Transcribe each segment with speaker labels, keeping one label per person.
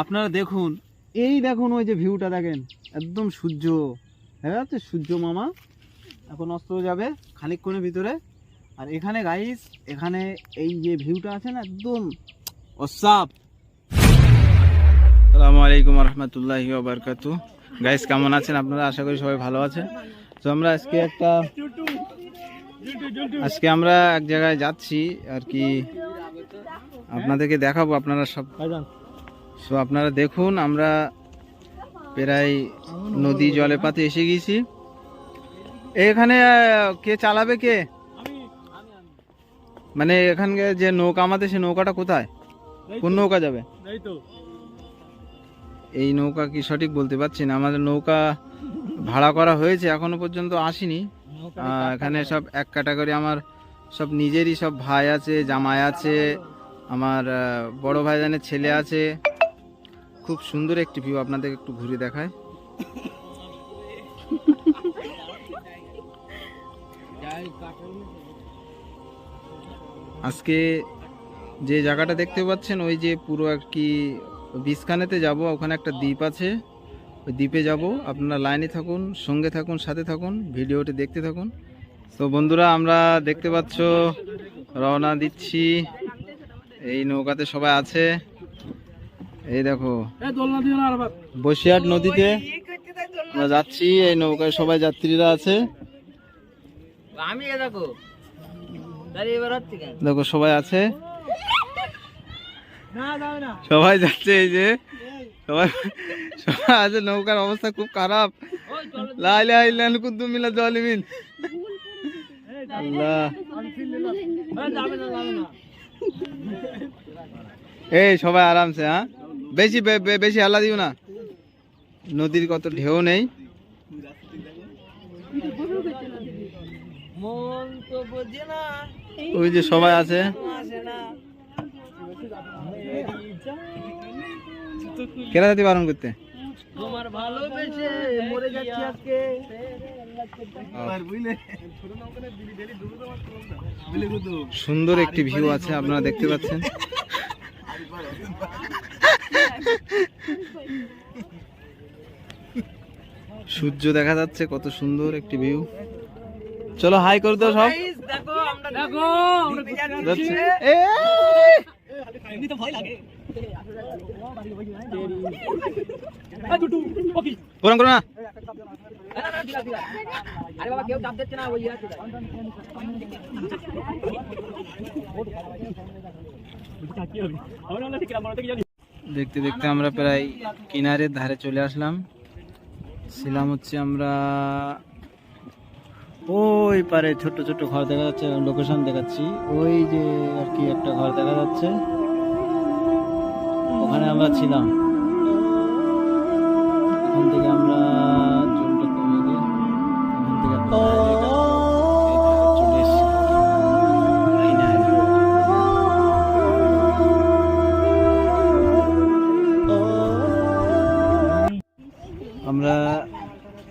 Speaker 1: আপনারা দেখুন, এই দেখুন ওই যে ভিউটা দেখেন, একদম সূর্য। দেখা যাচ্ছে সূর্য মামা, এখন অস্ত যাবে খানিকক্ষণের ভিতরে। আর এখানে গাইস এখানে এই যে ভিউটা আছে না, একদম অসাপ। আসসালামু আলাইকুম রহমতুল্লাহি বারকাতু। গাইস কেমন আছেন আপনারা? আশা করি সবাই ভালো আছেন। তো আমরা আজকে একটা আজকে আমরা এক জায়গায় যাচ্ছি আর কি। আপনাদেরকে দেখাবো, আপনারা সব সো আপনারা দেখুন আমরা প্রায় নদী জলে পাতে এসে গেছি। এখানে কে চালাবে কে? মানে এখানকে যে নৌকা আমাদের সে নৌকাটা কোথায়? কোন নৌকা যাবে? এই নৌকা কি সঠিক বলতে পারছি না। আমাদের নৌকা ভাড়া করা হয়েছে এখনও পর্যন্ত আসেনি। এখানে সব এক ক্যাটাগরি আমার সব নিজেরই সব ভাই আছে জামাই আছে আমার বড় ভাইজানের ছেলে আছে। খুব সুন্দর একটি ভিউ আপনাদের একটু ঘুরে দেখায়। আজকে যে জায়গাটা দেখতে পাচ্ছেন, ওই যে পুরো আর কি বিষখানেতে যাব, ওখানে একটা দ্বীপ আছে। ওই দ্বীপে যাব, আপনারা লাইনে থাকুন, সঙ্গে থাকুন, সাথে থাকুন, ভিডিওটি দেখতে থাকুন। তো বন্ধুরা, আমরা দেখতে পাচ্ছ, রওনা দিচ্ছি। এই নৌকাতে সবাই আছে। এই দেখো বসিরহাট নদীতে আমরা যাচ্ছি এই নৌকায় সবাই যাত্রীরা আছে।
Speaker 2: আমি দেখো
Speaker 1: সবাই আছে।
Speaker 2: না যাবে না।
Speaker 1: সবাই যাচ্ছে এই যে। সবাই সবাই আছে নৌকার অবস্থা খুব খারাপ। লাইলা ইল্লাল কুদ্দুম মিলা জালিমিন আল্লাহ।
Speaker 2: এই যাবে না যাবে না।
Speaker 1: এই সবাই আরামসে হ্যাঁ? বেশি বেশি হাল্লা দিও না। নদীর কত ঢেউ নেই। ওই যে সবাই আছে। কেরা জাতি বারণ করতে?
Speaker 2: তোমার ভালোবেসে মরে যাচ্ছি আজকে।
Speaker 1: সুন্দর একটি ভিউ আছে আপনারা দেখতে পাচ্ছেন। সূর্য দেখা যাচ্ছে কত সুন্দর একটি ভিউ চলো হাই করে দাও সব! ওরম করো না।
Speaker 2: আরে বাবা
Speaker 1: দেখতে দেখতে আমরা প্রায় কিনারের ধারে চলে আসলাম। ছিলাম হচ্ছে আমরা ওই পারে ছোট ছোট ঘর দেখা যাচ্ছে লোকেশন দেখাচ্ছি। ওই যে আর কি একটা ঘর দেখা যাচ্ছে। ওখানে আমরা ছিলাম। ওখান থেকে আমরা জুমটা দিই ওখান থেকে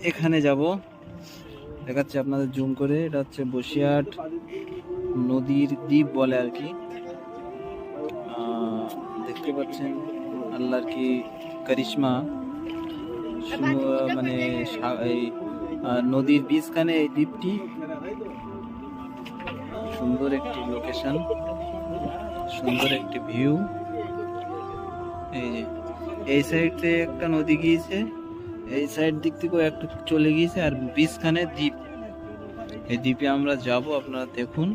Speaker 1: এখানে যাব। দেখাচ্ছি আপনাদের জুম করে, এটা হচ্ছে বসিরহাট নদীর দ্বীপ বলে আর কি। দেখতে পাচ্ছেন আল্লাহর কি কারিশমা। মানে এই নদীর বীজখানে এই দ্বীপটি। সুন্দর একটি লোকেশন সুন্দর একটি ভিউ এই যে, এই সাইড একটা নদী গিয়েছে। এই সাইড দিক থেকেও একটু চলে গিয়েছে আর বীজখানে দ্বীপ। এই দ্বীপে আমরা যাব আপনারা দেখুন।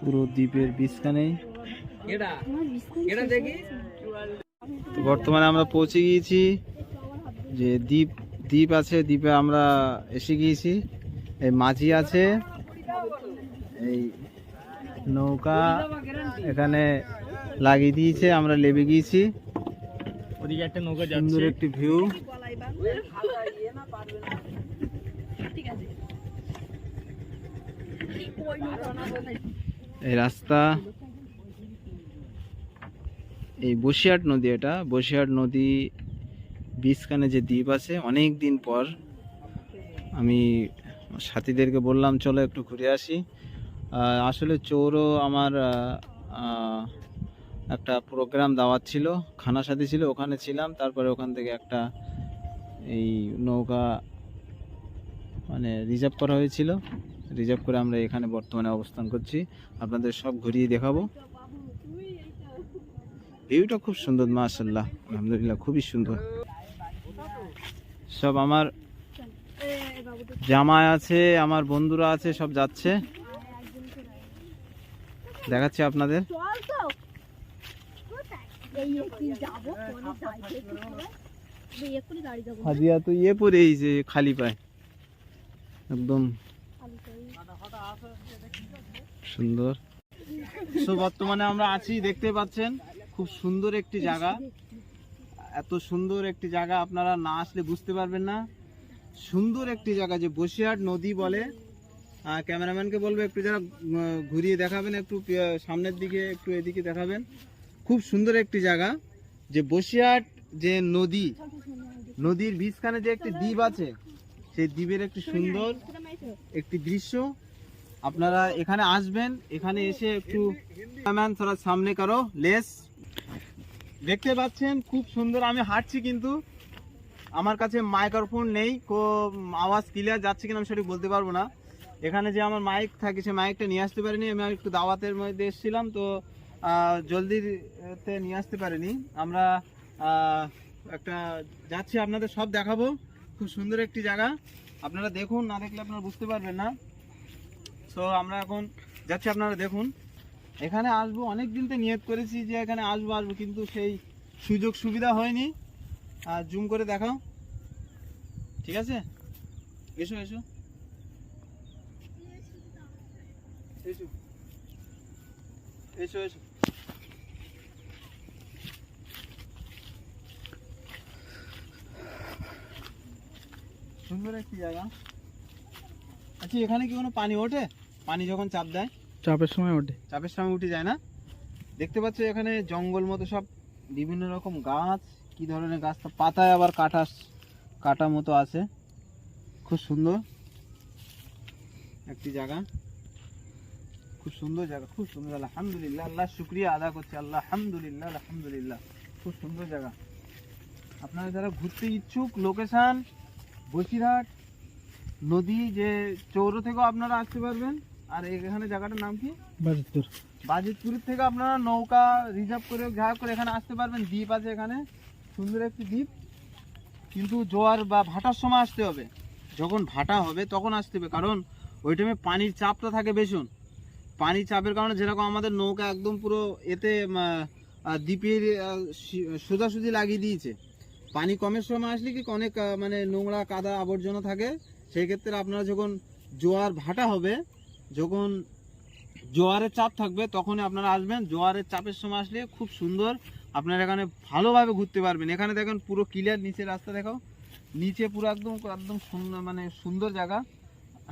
Speaker 1: পুরো দ্বীপের তো বর্তমানে আমরা পৌঁছে গিয়েছি যে দ্বীপ দ্বীপ আছে দ্বীপে আমরা এসে গিয়েছি। এই মাঝি আছে। এই নৌকা এখানে লাগিয়ে দিয়েছে আমরা লেবে গিয়েছি।
Speaker 2: ওদিকে একটা নৌকা
Speaker 1: সুন্দর একটি ভিউ। এই রাস্তা এই বসিরহাট নদী এটা। বসিরহাট নদী বীজখানে যে দ্বীপ আছে অনেক দিন পর আমি সাথীদেরকে বললাম চলো একটু ঘুরে আসি। আসলে চোরও আমার একটা প্রোগ্রাম দাওয়াত ছিল খানা সাথী ছিল, ওখানে ছিলাম। তারপরে ওখান থেকে একটা এই নৌকা মানে রিজার্ভ করা হয়েছিল। রিজার্ভ করে আমরা এখানে বর্তমানে অবস্থান করছি। আপনাদের সব ঘুরিয়ে দেখাবো। ভিউটা খুব সুন্দর মাশাল্লাহ আলহামদুলিল্লাহ, খুবই সুন্দর। সব আমার জামাই আছে, আমার বন্ধুরা আছে, সব যাচ্ছে। দেখাচ্ছি আপনাদের
Speaker 3: চল তো এই একটু যাব পরে যাইতে এই এক্ষুনি গাড়ি যাব
Speaker 1: হাজিয়া তো ইয়ে পরে এই যে খালি পায়। একদম সুন্দর। সো বর্তমানে আমরা আছি, দেখতে পাচ্ছেন, খুব সুন্দর একটি জায়গা। এত সুন্দর একটি জায়গা, আপনারা না আসলে বুঝতে পারবেন না। সুন্দর একটি জায়গা, যে বসিরহাট নদী বলে। ক্যামেরাম্যানকে বলব, একটু যারা ঘুরিয়ে দেখাবেন, একটু সামনের দিকে, একটু এদিকে দেখাবেন। খুব সুন্দর একটি জায়গা, যে বসিরহাট যে নদী, নদীর বীজখানে যে একটি দ্বীপ আছে, সেই দ্বীপের একটি সুন্দর একটি দৃশ্য। আপনারা এখানে আসবেন, এখানে এসে একটু সামনে করো, লেস। দেখতে পাচ্ছেন, খুব সুন্দর, আমি হাঁটছি কিন্তু। আমার কাছে মাইক্রোফোন নেই আওয়াজ ক্লিয়ার যাচ্ছে কিনা আমি সঠিক বলতে পারব না। এখানে যে আমার মাইক থাকে, সে মাইকটা নিয়ে আসতে পারিনি, আমি একটু দাওয়াতের মধ্যে এসেছিলাম, তো জলদিতে নিয়ে আসতে পারিনি। আমরা একটা যাচ্ছি, আপনাদের সব দেখাবো। খুব সুন্দর একটি জায়গা। আপনারা দেখুন, না দেখলে আপনারা বুঝতে পারবেন না। তো আমরা এখন যাচ্ছি, আপনারা দেখুন। এখানে আসব, অনেক দিন তো নিয়ত করেছি যে এখানে আসব আসব, কিন্তু সেই সুযোগ সুবিধা হয়নি। আর জুম করে দেখাও। ঠিক আছে? এসো এসো। এসো। এসো এসো। সুন্দর একটি জায়গা। আচ্ছা এখানে কি কোনো পানি ওঠে? পানি যখন চাপ দেয়?
Speaker 4: চাপের সময় ওঠে।
Speaker 1: চাপের সময় উঠে যায় না? দেখতে পাচ্ছ এখানে জঙ্গল মতো সব বিভিন্ন রকম গাছ কি ধরনের গাছ? তো পাতায় আবার কাটা কাটা মতো আছে। খুব সুন্দর একটি জায়গা। খুব সুন্দর জায়গা খুব সুন্দর আলহামদুলিল্লাহ আল্লাহ শুক্রিয়া আদা করছি আল্লাহ আলহামদুলিল্লাহ আলহামদুলিল্লাহ খুব সুন্দর জায়গা। আপনারা যারা ঘুরতে ইচ্ছুক লোকেশন বসিরহাট নদী যে চৌরো থেকেও আপনারা আসতে পারবেন। আর এখানে জায়গাটার নাম কি?
Speaker 4: বাজিতপুর।
Speaker 1: বাজিতপুরের থেকে আপনারা নৌকা রিজার্ভ করে ঘা করে এখানে আসতে পারবেন। দ্বীপ আছে এখানে সুন্দর একটি দ্বীপ। কিন্তু জোয়ার বা ভাটার সময় আসতে হবে। যখন ভাটা হবে তখন আসতে হবে। কারণ ওই টাইমে পানির চাপটা থাকে ভীষণ। পানির চাপের কারণে যেরকম আমাদের নৌকা একদম পুরো এতে দ্বীপের সোজাসুজি লাগিয়ে দিয়েছে। পানি কমের সময় আসলে কি অনেক মানে নোংরা, কাদা, আবর্জনা থাকে। সেই ক্ষেত্রে আপনারা যখন জোয়ার ভাটা হবে, যখন জোয়ারের চাপ থাকবে, তখনই আপনারা আসবেন। জোয়ারের চাপের সময় আসলে খুব সুন্দর আপনারা এখানে ভালোভাবে ঘুরতে পারবেন। এখানে দেখেন পুরো ক্লিয়ার নিচে রাস্তা দেখাও নিচে পুরো একদম একদম সুন্দর মানে সুন্দর জায়গা।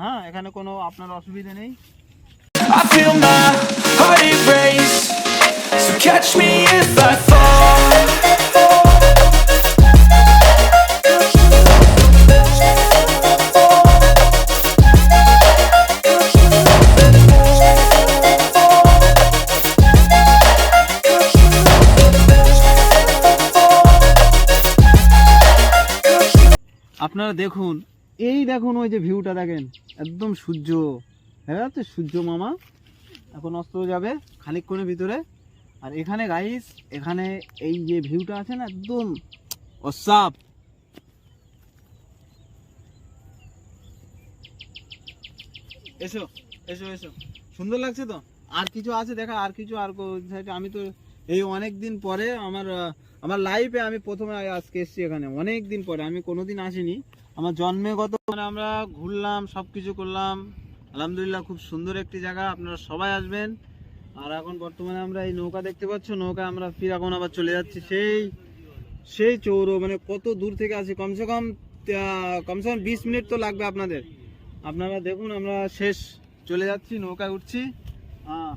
Speaker 1: হ্যাঁ এখানে কোনো আপনার অসুবিধা নেই। আপনারা দেখুন এই দেখুন ওই যে ভিউটা দেখেন একদম সূর্য। হ্যাঁ তো সূর্য মামা এখন অস্ত যাবে খানিকক্ষণের ভিতরে। আর এখানে গাইস এখানে এই যে ভিউটা আছে না, একদম অসাপ। এসো এসো এসো। সুন্দর লাগছে তো? আর কিছু আছে দেখা, আর কিছু, আর আমি তো এই অনেক দিন পরে আমার আমার লাইফে আমি প্রথমে আজকে এসেছি এখানে, অনেক দিন পরে। আমি কোনোদিন আসিনি। আমার জন্মেগত মানে আমরা ঘুরলাম সব কিছু করলাম। আলহামদুলিল্লাহ, খুব সুন্দর একটি জায়গা, আপনারা সবাই আসবেন। আর এখন বর্তমানে আমরা এই নৌকা দেখতে পাচ্ছ নৌকা আমরা ফির এখন আবার চলে যাচ্ছি সেই সেই চৌর মানে কত দূর থেকে আসি, কমসে কম কমসে কম বিশ মিনিট তো লাগবে আপনাদের। আপনারা দেখুন, আমরা শেষ, চলে যাচ্ছি, নৌকায় উঠছি। হ্যাঁ